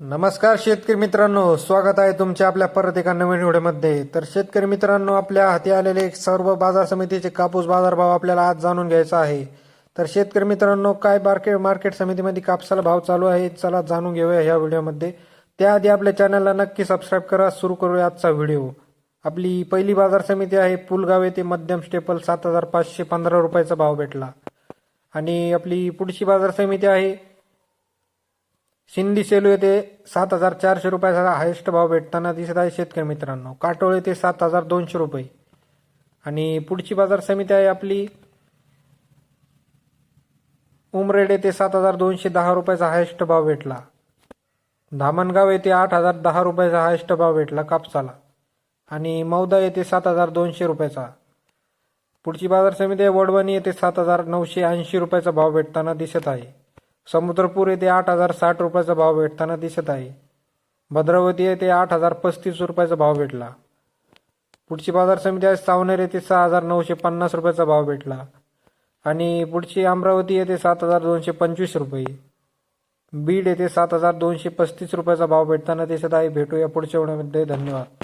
नमस्कार शेतकरी मित्रांनो स्वागत आहे तुमच्या आपल्या परत एका नवीन व्हिडिओमध्ये. तर शेतकरी मित्रांनो आपल्या हाती आलेले सर्व बाजार समितीचे कापूस बाजारभाव आपल्याला आज जाणून घ्यायचा आहे. तर शेतकरी मित्रांनो काय मार्केट मार्केट समितीमध्ये कापसाला भाव चालू आहे चला जाणून घेऊया ह्या व्हिडिओमध्ये. त्याआधी आपल्या चॅनलला नक्की सबस्क्राईब करा सुरू करूया आजचा व्हिडिओ. आपली पहिली बाजार समिती आहे पुलगाव येथे मध्यम स्टेपल सात हजार पाचशे पंधरा रुपयाचा भाव भेटला. आणि आपली पुढची बाजार समिती आहे सिंधी सेलू येथे सात हजार चारशे रुपयाचा हायेस्ट भाव भेटताना दिसत आहे शेतकरी मित्रांनो. काटोळ येथे सात हजार दोनशे रुपये. आणि पुढची बाजार समिती आहे आपली. उमरेड येथे सात हजार दोनशे दहा रुपयाचा हायेस्ट भाव भेटला. धामणगाव येथे आठ हजार दहा रुपयाचा हायेस्ट भाव भेटला कापसाला. आणि मौदा येथे सात हजार दोनशे रुपयाचा. पुढची बाजार समिती आहे वडवणी येथे सात हजार नऊशे ऐंशी रुपयाचा भाव भेटताना दिसत आहे. समुद्रपूर येथे आठ हजार साठ रुपयाचा भाव भेटताना दिसत आहे. भद्रावती येथे आठ हजार पस्तीस रुपयाचा भाव भेटला. पुढची बाजार समिती आहे सावनेर येथे सहा हजार नऊशे पन्नास रुपयाचा भाव भेटला. आणि पुढची अमरावती येथे सात हजार दोनशे पंचवीस रुपये. बीड येथे सात हजार दोनशे पस्तीस रुपयाचा भाव भेटताना दिसत आहे. भेटूया पुढच्या वेळेमध्ये धन्यवाद.